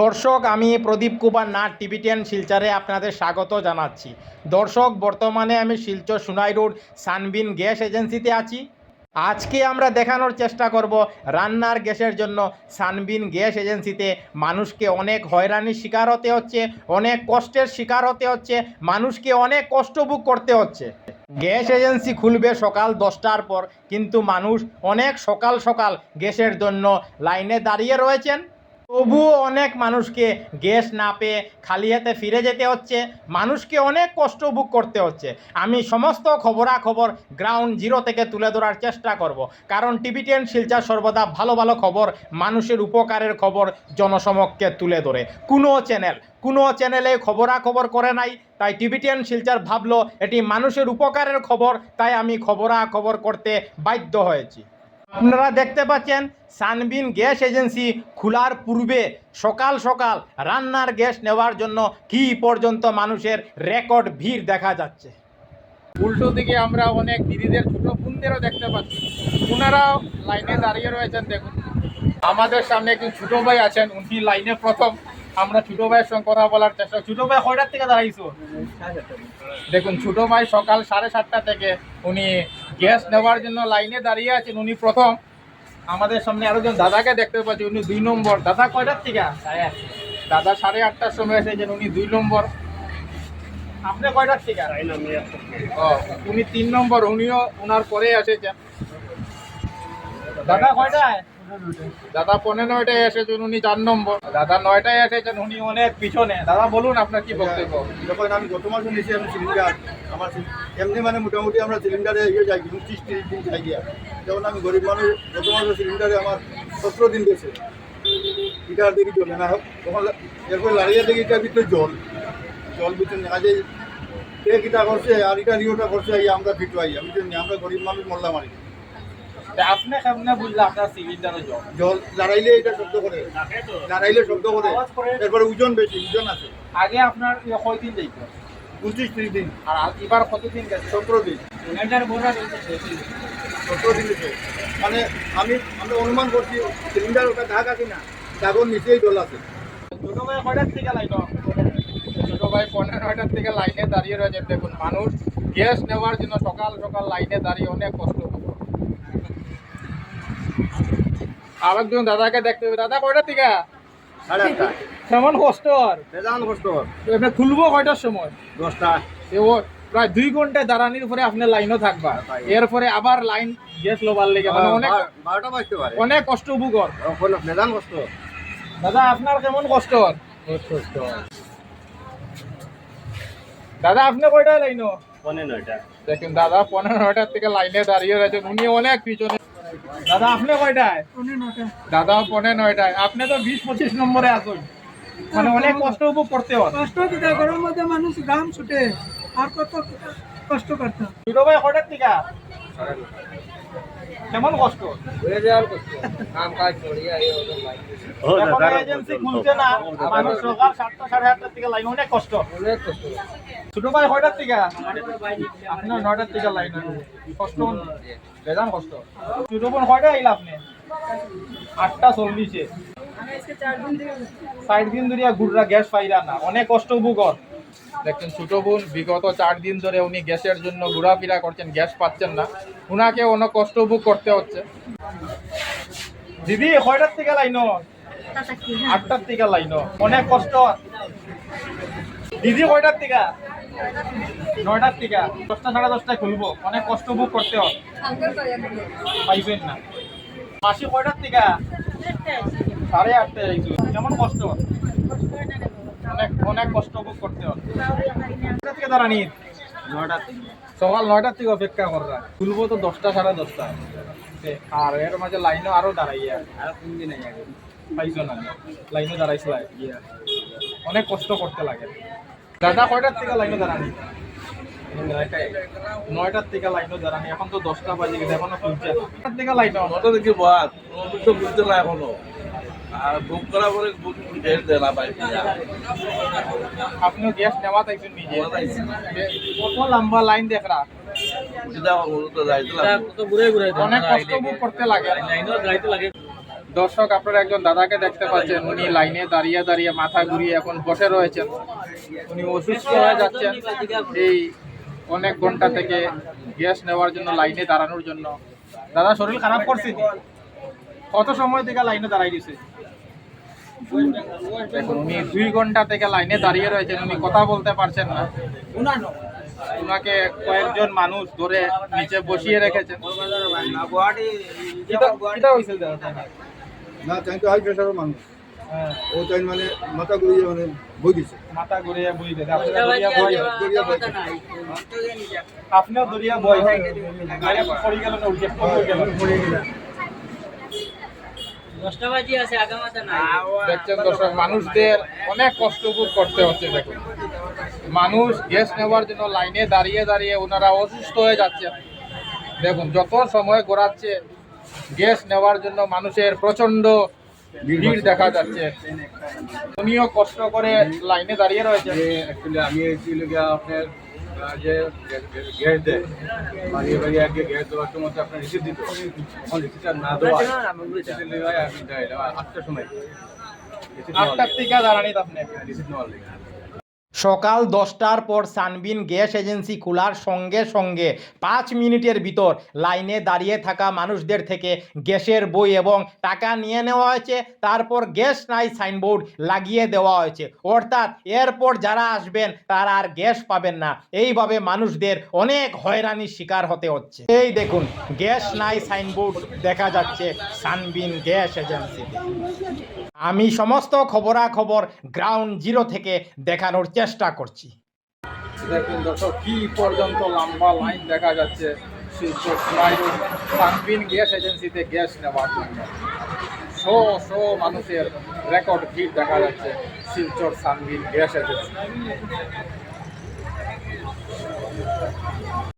দর্শক, আমি Pradip Kumar Nath TV ten শিলচরে আপনাদের স্বাগত জানাচ্ছি। দর্শক, বর্তমানে আমি শিলচর সুনাই রোড, সানবিন গ্যাস এজেন্সিতে আছি। আজকে আমরা দেখানোর চেষ্টা করব রান্নার গ্যাসের জন্য সানবিন গ্যাস এজেন্সিতে। মানুষকে অনেক হয়রানির শিকার হতে হচ্ছে, অনেক কষ্টের শিকার হতে হচ্ছে, মানুষকে অনেক কষ্ট ভোগ করতে হচ্ছে। গ্যাস এজেন্সি খুলবে সকাল দশটার পর, কিন্তু মানুষ অনেক সকাল সকাল গ্যাসের জন্য লাইনে দাঁড়িয়ে রয়েছেন। তবুও অনেক মানুষকে গ্যাস না পেয়ে খালি হাতে ফিরে যেতে হচ্ছে। মানুষকে অনেক কষ্ট ভোগ করতে হচ্ছে। আমি সমস্ত খবরাখবর গ্রাউন্ড জিরো থেকে তুলে ধরার চেষ্টা করব। কারণ টিভি টেন শিলচর সর্বদা ভালো ভালো খবর, মানুষের উপকারের খবর জনসমক্ষে তুলে ধরে। কোনো চ্যানেল কোনো চ্যানেলে খবরাখবর করে নাই, তাই টিভি টেন শিলচর ভাবলো এটি মানুষের উপকারের খবর, তাই আমি খবরাখবর করতে বাধ্য হয়েছি। আপনারা দেখতে পাচ্ছেন সানবিন গ্যাস এজেন্সি খোলার পূর্বে সকাল সকাল রান্নার গ্যাস নেওয়ার জন্য কি পর্যন্ত মানুষের রেকর্ড ভিড় দেখা যাচ্ছে? উল্টো দিকে আমরা অনেক দিদিদের, ছোট বোনদেরও দেখতে পাচ্ছি। ওনারাও লাইনে দাঁড়িয়ে রয়েছেন, দেখুন। আমাদের সামনে একজন ছোট ভাই আছেন, উনি লাইনে প্রথম। আমরা ছোট ভাইয়ের সঙ্গে কথা বলার চেষ্টা ছোট ভাই কয়টার থেকে দাঁড়াইছো? দেখুন ছোটো ভাই সকাল সাড়ে সাতটা থেকে উনি গ্যাস নেওয়ার জন্য লাইনে দাঁড়িয়ে আছেন। উনি প্রথম। আমাদের সামনে আরও জন দাদাকে দেখতে পাচ্ছি উনি দুই নম্বর। দাদা কয়টার থেকে? দাদা সাড়ে আটটার সময় এসেছেন উনি দুই নম্বর। আপনি কয়টার থেকে? ও উনি তিন নম্বর উনিও ওনার পরে এসেছেন। দাদা কয়টায়? দাদা পনেরো নয়টায় এসেছেন উনি চার নম্বর। দাদা নয়টায় এসেছেন উনি অনেক পিছনে। দাদা, বলুন আপনার কি বক্তব্য? যখন আমি গত মাসে নিয়েছি আমি সিলিন্ডার আমার এমনি মানে মোটামুটি আমরা সিলিন্ডারে ইয়ে যাই উনত্রিশ তিরিশ দিন যাই গিয়া। যেমন আমি গরিব মানুষ, গত মাসে সিলিন্ডারে আমার সতেরো দিন গেছে। এটার দেখি জলে না। তখন এরপর লাড়িয়ে দেখি এটার ভিতরে জল। জল ভিতরে দেখা কে কিটা করছে, আর এটা রিওটা করছে আমরা আই। আমি আমরা গরিব মানুষ কি। তা আপনি কেমনে বুঝলে আপনার সিলিন্ডারে জল? জল লাড়াইলে এটা শব্দ করে। লাড়াইলে শব্দ করে। এরপরে ওজন বেশি ওজন আছে। আগে আপনার ইয়ে কয়দিন যাইতো উনত্রিশ তিরিশ দিন। আর এবার কতদিন গেছে? সতেরো দিন। সতেরো দিন। মানে আমি আমরা অনুমান করছি সিলিন্ডার ওটা দাগ আছে না দাগর নিচেই জল আছে। ছোট ভাই কয়টার থেকে লাইন? ছোট ভাই পনেরো নয়টার থেকে লাইনে দাঁড়িয়ে রয়েছে। দেখুন মানুষ গ্যাস নেওয়ার জন্য সকাল সকাল লাইনে দাঁড়িয়ে অনেক কষ্ট করবে আরেকজন দাদাকে দেখতে হবে। দাদা কয়টার থেকে সাড়ে আটটা। কেমন কষ্ট আর বেজান কষ্ট খুলবো কয়টার সময়? দশটা। প্রায় দুই ঘণ্টা দাঁড়ানির পরে আপনি লাইনও থাকবা। এরপরে আবার লাইন গ্যাস লোবার লেগে মানে অনেক হ্যাঁ, বারোটা বাজতে পারে। অনেক কষ্ট ভুগর বেজান কষ্ট দাদা আপনার কেমন কষ্ট? হন দাদা আপনি কয়টায় লাইন পনেরো নয়টা। দেখুন দাদা পনেরো নয়টার থেকে লাইনে দাঁড়িয়ে রয়েছেন। উনি অনেক পিছনে দাদা আপনি কয়টায়? দাদা পনেরো নয়টায়। আপনি তো বিশ পঁচিশ নম্বরে আসুন। মানে অনেক কষ্ট উপভোগ করতে হয় কষ্ট দিতে গরম মধ্যে মানুষ ঘাম ছুটে। আর কত কষ্ট করতে ভাই হঠাৎ থেকে কেমন কষ্ট? এখন এজেন্সি খুলছে না মানুষ সকাল সাতটা সাড়ে আটটার থেকে লাইন অনেক কষ্ট। ছোট ভাই কয়টার থেকে আপনার নয়টার থেকে লাইন কষ্ট বেজান কষ্ট। ছোট বোন কয়টা আইলা আপনি? আটটা চল্লিশে। ষাট দিন ধরে গুড়রা গ্যাস পাইরা না। অনেক কষ্ট ভুগর দেখছেন ছোট বোন, বিগত চার দিন ধরে উনি গ্যাসের জন্য ঘোরাফেরা করছেন, গ্যাস পাচ্ছেন না। উনাকে অনেক কষ্ট ভোগ করতে হচ্ছে। দিদি, কয়টার থেকে লাইন? আটটার থেকে লাইন। অনেক কষ্ট। দিদি, কয়টার থেকে? নয়টার থেকে। দশটা, সাড়ে দশটায় খুলবো। অনেক কষ্ট ভোগ করতে হয় পাইবেন না। মাসি, কয়টার থেকে? সাড়ে আটটায় কেমন কষ্ট? অনেক অনেক কষ্ট ভোগ করতে কয়টা থেকে দাঁড়ানি নয়টা, সকাল নয়টার থেকে অপেক্ষা কররা। খুলবো তো দশটা, সাড়ে দশটা। আর এর মাঝে লাইনও আরও দাঁড়াইয়া। আর তিন দিন পাইছো না? লাইনও দাঁড়াইছিল অনেক কষ্ট করতে লাগে। দাদা কয়টার থেকে লাইনও দাঁড়ানি? নয়টার থেকে লাইনও দাঁড়ানি। এখন তো দশটা বাজে গেছে, এখনও খুলছে থেকে লাইনও নটা থেকে বাদ। তো বুঝতে না এখনও। আর বুক করা পরে বুক ডেট দেয় না আপনিও গ্যাস নেওয়া তাইছেন নিজে। কত লম্বা লাইন দেখ রা। এটা তো যাইতে লাগে। অনেক কষ্ট ভোগ করতে লাগে। দর্শক আপনারা একজন দাদাকে দেখতে পাচ্ছেন উনি লাইনে দাঁড়িয়ে দাঁড়িয়ে মাথা ঘুরিয়ে এখন বসে রয়েছেন। উনি অসুস্থ হয়ে যাচ্ছেন। এই অনেক ঘণ্টা থেকে গ্যাস নেওয়ার জন্য লাইনে দাঁড়ানোর জন্য। দাদা শরীর খারাপ করছে কত সময় থেকে লাইনে দাঁড়াই দিছে দেখুন উনি দুই ঘণ্টা থেকে লাইনে দাঁড়িয়ে রয়েছেন উনি কথা বলতে পারছেন না। ওনাকে কয়েকজন মানুষ ধরে নিচে বসিয়ে রেখেছেন। কিটা- কিটা হয়েছিল দাদা? না তাই তো হাই প্রেশারের মানুষ ও তাই মানে মাথা ঘুরিয়ে মানে বই দিছে। মাথা ঘুরিয়ে বই দেয় আপনিও দরিয়া বই গেল। পড়ে গেল দশটা বাজি আছে আগামাতা নাই দেখছেন দর্শক মানুষদের অনেক কষ্ট ভোগ করতে হচ্ছে দেখুন। মানুষ গ্যাস নেওয়ার জন্য লাইনে দাঁড়িয়ে দাঁড়িয়ে ওনারা অসুস্থ হয়ে যাচ্ছেন। দেখুন যত সময় গড়াচ্ছে গ্যাস নেওয়ার জন্য মানুষের প্রচণ্ড ভিড় দেখা যাচ্ছে। উনিও কষ্ট করে লাইনে দাঁড়িয়ে রয়েছে আমি আপনার যে গ্যাস দেয় বাড়িয়ে বাড়িয়ে আগে গ্যাস দেওয়ার সময় তো আপনার রিসিভ দিত এখন রিসিপ্টটা না দেওয়া আমি দেয় আটটার সময়। আটটার থেকে দাঁড়ানি আপনি। নেওয়ার লেগে। সকাল দশটার পর সানবিন গ্যাস এজেন্সি খোলার সঙ্গে সঙ্গে পাঁচ মিনিটের ভিতর লাইনে দাঁড়িয়ে থাকা মানুষদের থেকে গ্যাসের বই এবং টাকা নিয়ে নেওয়া হয়েছে। তারপর গ্যাস নাই, সাইনবোর্ড লাগিয়ে দেওয়া হয়েছে। অর্থাৎ এরপর যারা আসবেন, তারা আর গ্যাস পাবেন না। এইভাবে মানুষদের অনেক হয়রানির শিকার হতে হচ্ছে। এই দেখুন, গ্যাস নাই, সাইনবোর্ড দেখা যাচ্ছে সানবিন গ্যাস এজেন্সিতে। আমি সমস্ত খবরাখবর গ্রাউন্ড জিরো থেকে দেখানোর চেষ্টা করছি। দেখুন দর্শক, কি পর্যন্ত লম্বা লাইন দেখা যাচ্ছে। সোনাইরোড সানবিন গ্যাস এজেন্সিতে গ্যাস নেওয়ার জন্য। শো শো মানুষের রেকর্ড ভিড় দেখা যাচ্ছে শিলচর সানবিন গ্যাস এজেন্সি।